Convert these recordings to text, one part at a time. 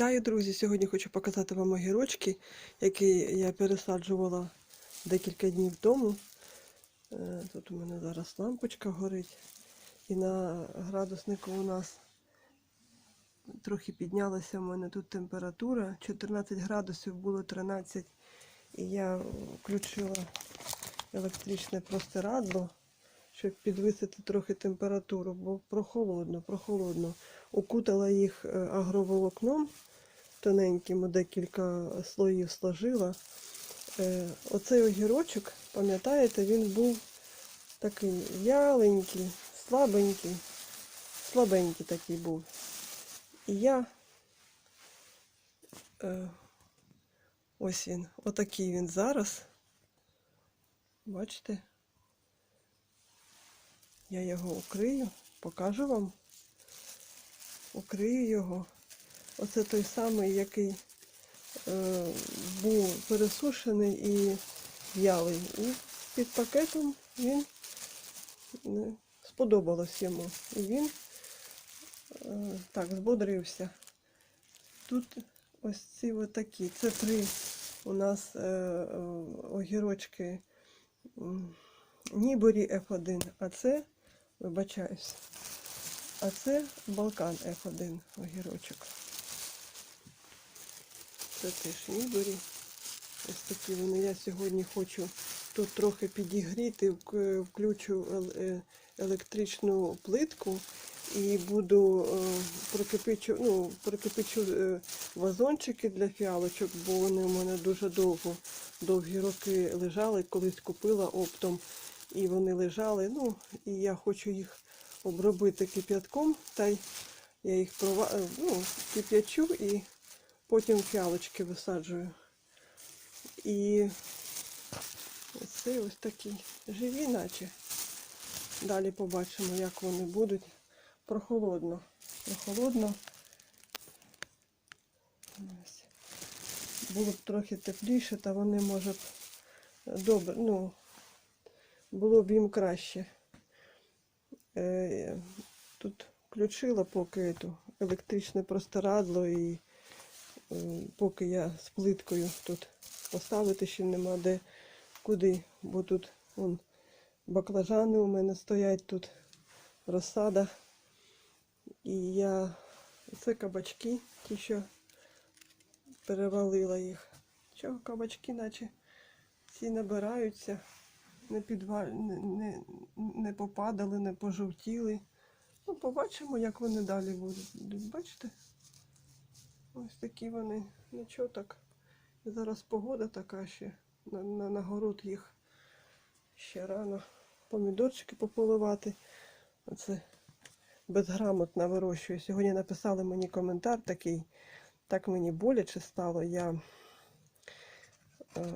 Вітаю, друзі! Сьогодні хочу показати вам огірочки, які я пересаджувала декілька днів тому. Е, Тут у мене зараз лампочка горить. І на градуснику у нас трохи піднялася в мене тут температура. 14 градусів було 13. І я включила електричне простирадло, щоб підвисити трохи температуру, бо прохолодно, прохолодно. Укутала їх е, агроволокном тоненьким, декілька слоїв сложила. Е, Оцей огірочок, пам'ятаєте, він був такий вяленький, слабенький, слабенький такий був. І я е, ось він, отакий він зараз. Бачите? Я його укрию, покажу вам. Укрию його. Оце той самий, який е, був пересушений і в'ялий. І під пакетом він не, сподобалось йому. І він е, так збодрився. Тут ось ці отакі. Це три у нас е, е, огірочки Ніборі F1, а це, вибачаюсь, а це Балкан F1 огірочок. Це теж Ніборі. Ось такі вони. Я сьогодні хочу тут трохи підігріти, включу е, електричну плитку і буду е, прокипичу, ну, прокипичу е, вазончики для фіалочок, бо вони у мене дуже довго, довгі роки лежали. Колись купила оптом і вони лежали. Ну, і я хочу їх обробити кип'ятком, та й я їх прова... е, ну, кип'ячу і потім фіалочки висаджую. І це ось такі живі, наче. Далі побачимо, як вони будуть. Прохолодно. Прохолодно. Було б трохи тепліше, та вони, може б, добре, ну, було б їм краще. Е, тут включила поки ету електричне простирадло і поки я з плиткою тут поставити ще нема де куди, бо тут вон, баклажани у мене стоять тут розсада. І я це кабачки, ті, що перевалила їх. Чого кабачки, наче ці набираються, не підвал... не, не, не попадали, не пожовтіли. Ну, побачимо, як вони далі будуть. Бачите? Ось такі вони. Нічого так. Зараз погода така ще. На, на, на город їх ще рано. Помідорчики пополивати. Оце безграмотно вирощую. Сьогодні написали мені коментар такий. Так мені боляче стало. Я е,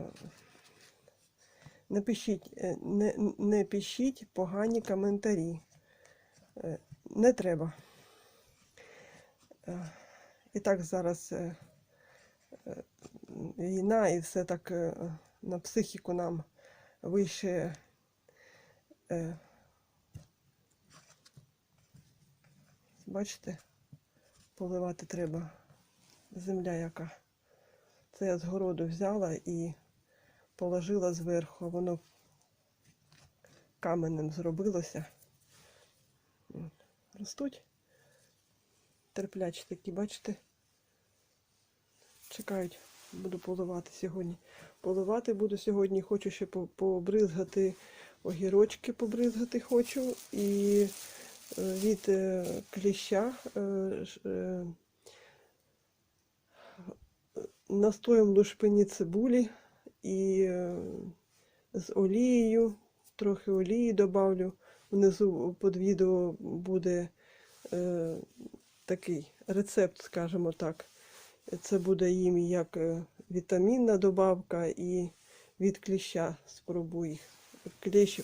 не пишіть, е, не, не пишіть погані коментарі. Е, не треба. Е, І так зараз е, е, війна і все так е, на психіку нам вище. Бачите, поливати треба. Земля яка. Це я з городу взяла і положила зверху, воно каменем зробилося. Ростуть. Терплячі такі, бачите? Чекають, буду поливати сьогодні. Поливати буду сьогодні, хочу ще побризгати огірочки, побризгати хочу. І е, від е, кліща е, настоєм лушпині цибулі і з олією, трохи олії добавлю. Внизу під відео буде такий рецепт, скажімо так. Це буде їм як е, вітамінна добавка і від кліща спробую їх. Клещ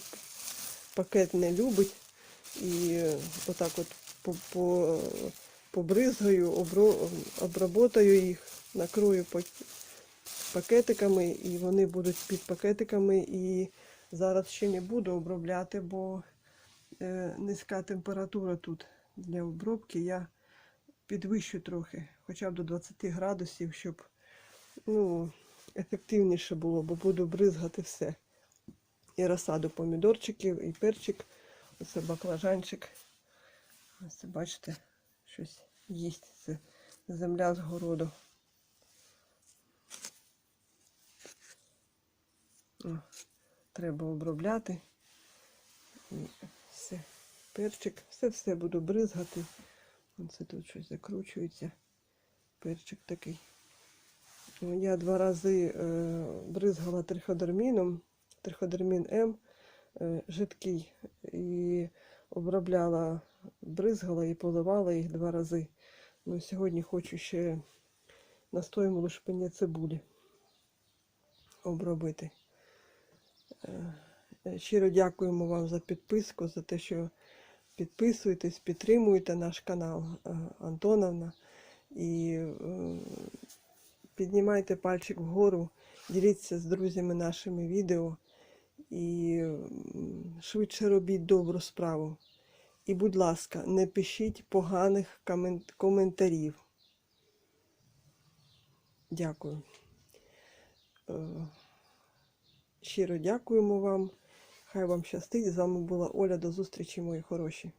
пакет не любить. І е, отак от по, по, побризгаю, обро, обработаю їх, накрою пакетиками, і вони будуть під пакетиками. І зараз ще не буду обробляти, бо е, низька температура тут для обробки. Я підвищу трохи. хоча б до 20 градусів, щоб ну, ефективніше було, бо буду бризгати все. І розсаду помідорчиків, і перчик, оце баклажанчик. Ось це бачите, щось їсть. Це земля з городу. О, треба обробляти. І все. Перчик, все-все буду бризгати. Оце тут щось закручується. Перчик такий. Ну, Я два рази е, бризгала триходерміном, триходермін М е, жидкий, і обробляла, бризгала і поливала їх два рази. Ну, сьогодні хочу ще настоєм лушпиня цибулі обробити. Е, Щиро дякуємо вам за підписку, за те, що підписуєтесь, підтримуєте наш канал е, Антоновна. І е, піднімайте пальчик вгору, діліться з друзями нашими відео і швидше робіть добру справу. І, будь ласка, не пишіть поганих коментарів. Дякую. Е, Щиро дякуємо вам. Хай вам щастить. З вами була Оля. До зустрічі, мої хороші.